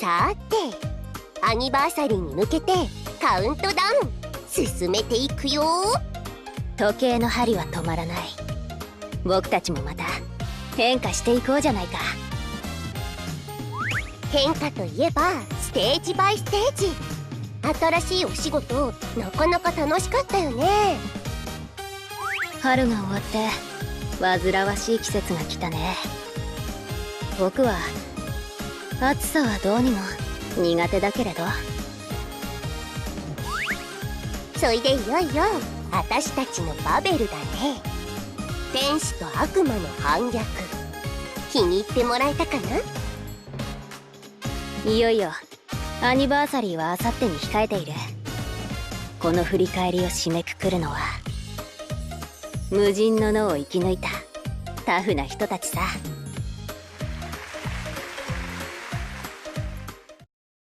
さーてアニバーサリーに向けてカウントダウン進めていくよ。時計の針は止まらない。僕たちもまた変化していこうじゃないか。変化といえばステージバイステージ。新しいお仕事なかなか楽しかったよね。春が終わって煩わしい季節が来たね。僕は暑さはどうにも苦手だけれど。そいでいよいよ私たちのバベルだね。天使と悪魔の反逆。気に入ってもらえたかな？いよいよアニバーサリーはあさってに控えている。この振り返りを締めくくるのは無人の脳を生き抜いたタフな人たちさ。